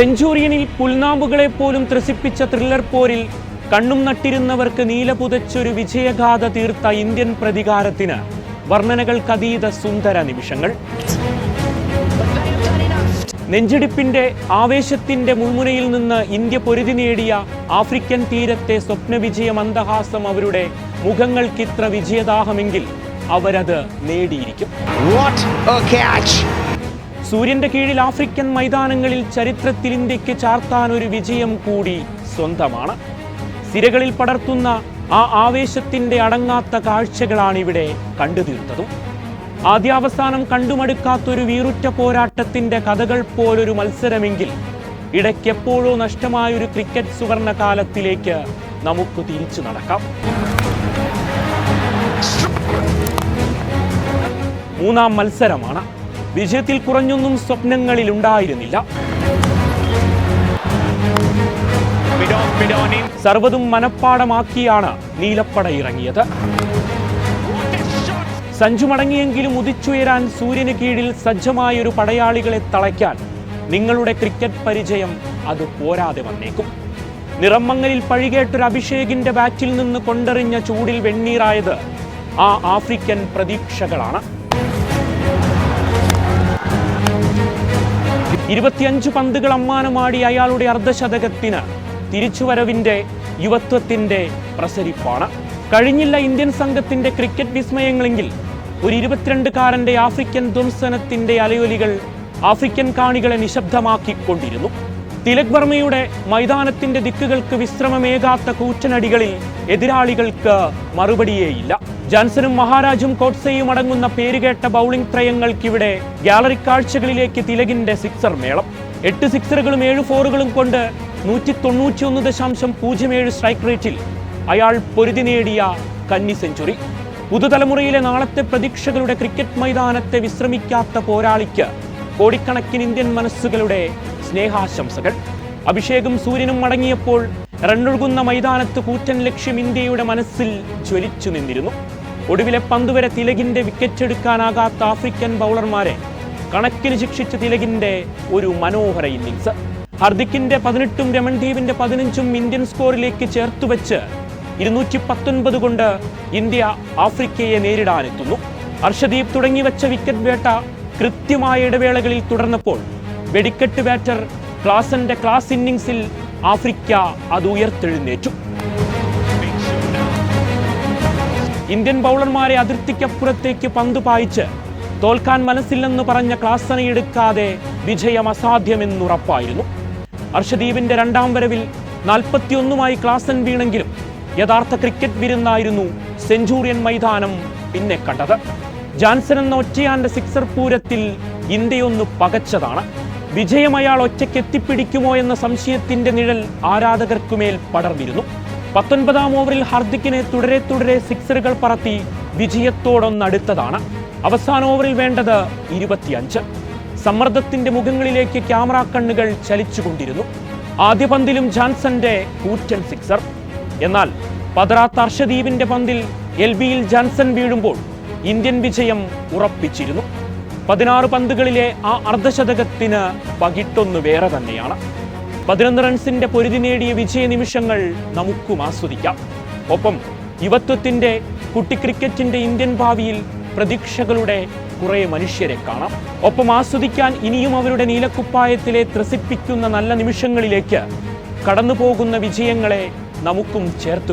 സെഞ്ചുറിയനിൽ പുൽനാമ്പുകളെ പോലും ത്രസിപ്പിച്ച ത്രില്ലർ പോരിൽ കണ്ണും നട്ടിരുന്നവർക്ക് നീലപുതച്ചൊരു വിജയഗാഥ തീർത്ത ഇന്ത്യൻ പ്രതികാരത്തിന് വർണനകൾക്കതീത സുന്ദര നിമിഷങ്ങൾ നെഞ്ചിടിപ്പിന്റെ ആവേശത്തിന്റെ മുൾമുനയിൽ നിന്ന് ഇന്ത്യ പൊരുതി നേടിയ ആഫ്രിക്കൻ തീരത്തെ സ്വപ്നവിജയ മന്ദഹാസം അവരുടെ മുഖങ്ങൾക്കിത്ര വിജയദാഹമെങ്കിൽ അവരത് നേടിയിരിക്കും! സൂര്യന്റെ കീഴിൽ ആഫ്രിക്കൻ മൈതാനങ്ങളിൽ ചരിത്രത്തിൽ ഇന്ത്യയ്ക്ക് ചാർത്താൻ ഒരു വിജയം കൂടി സ്വന്തമാണ്. സിരകളിൽ പടർത്തുന്ന ആ ആവേശത്തിന്റെ അടങ്ങാത്ത കാഴ്ചകളാണ് ഇവിടെ കണ്ടു തീർത്തതും ആദ്യാവസാനം കണ്ടുമടുക്കാത്തൊരു വീറുറ്റ പോരാട്ടത്തിന്റെ കഥകൾ പോലൊരു മത്സരമെങ്കിൽ ഇടയ്ക്കെപ്പോഴോ നഷ്ടമായൊരു ക്രിക്കറ്റ് സുവർണ കാലത്തിലേക്ക് നമുക്ക് തിരിച്ചു നടക്കാം. മൂന്നാം മത്സരമാണ്. വിജയത്തിൽ കുറഞ്ഞൊന്നും സ്വപ്നങ്ങളിൽ ഉണ്ടായിരുന്നില്ല സർവതും മനപ്പാടമാക്കിയാണ് നീലപ്പട ഇറങ്ങിയത്. സഞ്ജു മടങ്ങിയെങ്കിലും ഉദിച്ചുയരാൻ സൂര്യന് കീഴിൽ സജ്ജമായ ഒരു പടയാളികളെ തളയ്ക്കാൻ നിങ്ങളുടെ ക്രിക്കറ്റ് പരിചയം അത് പോരാതെ വന്നേക്കും. നിറമങ്ങലിൽ പഴികേട്ടൊരു അഭിഷേകിന്റെ ബാറ്റിൽ നിന്ന് കൊണ്ടെറിഞ്ഞ ചൂടിൽ വെണ്ണീറായത് ആ ആഫ്രിക്കൻ പ്രതീക്ഷകളാണ്. ഇരുപത്തിയഞ്ച് പന്തുകൾ അമ്മാനമാടി അയാളുടെ അർദ്ധശതകത്തിന് തിരിച്ചുവരവിന്റെ യുവത്വത്തിന്റെ പ്രസരിപ്പാണ്. കഴിഞ്ഞില്ല ഇന്ത്യൻ സംഘത്തിന്റെ ക്രിക്കറ്റ് വിസ്മയങ്ങളെങ്കിൽ ഒരു ഇരുപത്തിരണ്ടുകാരന്റെ ആഫ്രിക്കൻ ധ്വംസനത്തിന്റെ അലയൊലികൾ ആഫ്രിക്കൻ കാണികളെ നിശബ്ദമാക്കിക്കൊണ്ടിരുന്നു. തിലക് വർമ്മയുടെ മൈതാനത്തിന്റെ ദിക്കുകൾക്ക് വിശ്രമമേകാത്ത കൂറ്റനടികളിൽ എതിരാളികൾക്ക് മറുപടിയേയില്ല. ജാൻസനും മഹാരാജും കോട്സയും അടങ്ങുന്ന പേരുകേട്ട ബൗളിംഗ് ത്രയങ്ങൾക്കിവിടെ ഗാലറി കാഴ്ചകളിലേക്ക് തിലകിന്റെ സിക്സർ മേളം. എട്ട് സിക്സറുകളും ഏഴ് ഫോറുകളും കൊണ്ട് നൂറ്റി തൊണ്ണൂറ്റിയൊന്ന് ദശാംശം പൂജ്യം ഏഴ് സ്ട്രൈക്ക് റേറ്റിൽ അയാൾ പൊരുതി നേടിയ കന്നി സെഞ്ചുറി. പുതുതലമുറയിലെ നാളത്തെ പ്രതീക്ഷകളുടെ ക്രിക്കറ്റ് മൈതാനത്തെ വിശ്രമിക്കാത്ത പോരാളിക്ക് കോടിക്കണക്കിന് ഇന്ത്യൻ മനസ്സുകളുടെ സ്നേഹാശംസകൾ. അഭിഷേകും സൂര്യനും മടങ്ങിയപ്പോൾ റണ്ണൊഴുകുന്ന മൈതാനത്ത് കൂറ്റൻ ലക്ഷ്യം ഇന്ത്യയുടെ മനസ്സിൽ ജ്വലിച്ചു നിന്നിരുന്നു. ഒടുവിലെ പന്തുവരെ തിലകിന്റെ വിക്കറ്റ് എടുക്കാനാകാത്ത ആഫ്രിക്കൻ ബൗളർമാരെ കണക്കിന് ശിക്ഷിച്ച തിലകിന്റെ ഒരു മനോഹര ഇന്നിങ്സ് ഹർദിക്കിന്റെ പതിനെട്ടും രമൺദീപിന്റെ പതിനഞ്ചും ഇന്ത്യൻ സ്കോറിലേക്ക് ചേർത്തുവെച്ച് ഇരുന്നൂറ്റി പത്തൊൻപത് കൊണ്ട് ഇന്ത്യ ആഫ്രിക്കയെ നേരിടാനെത്തുന്നു. ഹർഷദീപ് തുടങ്ങിവെച്ച വിക്കറ്റ് വേട്ട കൃത്യമായ ഇടവേളകളിൽ തുടർന്നപ്പോൾ വെടിക്കെട്ട് ബാറ്റർ ക്ലാസന്റെ ക്ലാസ് ഇന്നിംഗ്സിൽ ആഫ്രിക്ക അത് ഉയർത്തെഴുന്നേറ്റു. ഇന്ത്യൻ ബൗളർമാരെ അതിർത്തിക്കപ്പുറത്തേക്ക് പന്ത് പായിച്ച് തോൽക്കാൻ മനസ്സില്ലെന്ന് പറഞ്ഞ ക്ലാസനെ എടുക്കാതെ വിജയം അസാധ്യമെന്നുറപ്പായിരുന്നു. അർഷദീപിന്റെ രണ്ടാം വരവിൽ നാൽപ്പത്തിയൊന്നുമായി ക്ലാസൻ വീണെങ്കിലും യഥാർത്ഥ ക്രിക്കറ്റ് വിരുന്നായിരുന്നു സെഞ്ചൂറിയൻ മൈതാനം പിന്നെ കണ്ടത്. ജാൻസൺ എന്ന ഒറ്റയാന്റെ സിക്സർ പൂരത്തിൽ ഇന്ത്യയൊന്ന് പകച്ചതാണ്. വിജയം അയാൾ ഒറ്റയ്ക്ക് എത്തിപ്പിടിക്കുമോ എന്ന സംശയത്തിന്റെ നിഴൽ ആരാധകർക്കുമേൽ പടർന്നിരുന്നു. പത്തൊൻപതാം ഓവറിൽ ഹാർദിക്കിനെ തുടരെ തുടരെ സിക്സറുകൾ പറത്തി വിജയത്തോടൊന്നടുത്തതാണ്. അവസാന ഓവറിൽ വേണ്ടത് ഇരുപത്തിയഞ്ച്. സമ്മർദ്ദത്തിന്റെ മുഖങ്ങളിലേക്ക് ക്യാമറ കണ്ണുകൾ ചലിച്ചുകൊണ്ടിരുന്നു. ആദ്യ പന്തിലും ജാൻസന്റെ കൂറ്റൻ സിക്സർ. എന്നാൽ പതറാത്ത അർഷദീപിന്റെ പന്തിൽ എൽ ബിയിൽ ജാൻസൺ വീഴുമ്പോൾ ഇന്ത്യൻ വിജയം ഉറപ്പിച്ചിരുന്നു. പതിനാറ് പന്തുകളിലെ ആ അർദ്ധശതകത്തിന് പകിട്ടൊന്നു വേറെ തന്നെയാണ്. പതിനൊന്ന് റൺസിന്റെ പൊരുതി നേടിയ വിജയ നിമിഷങ്ങൾ നമുക്കും ആസ്വദിക്കാം. ഒപ്പം യുവത്വത്തിന്റെ കുട്ടി ക്രിക്കറ്റിന്റെ ഇന്ത്യൻ ഭാവിയിൽ പ്രതീക്ഷകളുടെ കുറെ മനുഷ്യരെ കാണാം. ഒപ്പം ആസ്വദിക്കാൻ ഇനിയും അവരുടെ നീലക്കുപ്പായത്തിലെ ത്രസിപ്പിക്കുന്ന നല്ല നിമിഷങ്ങളിലേക്ക് കടന്നുപോകുന്ന വിജയങ്ങളെ നമുക്കും ചേർത്ത്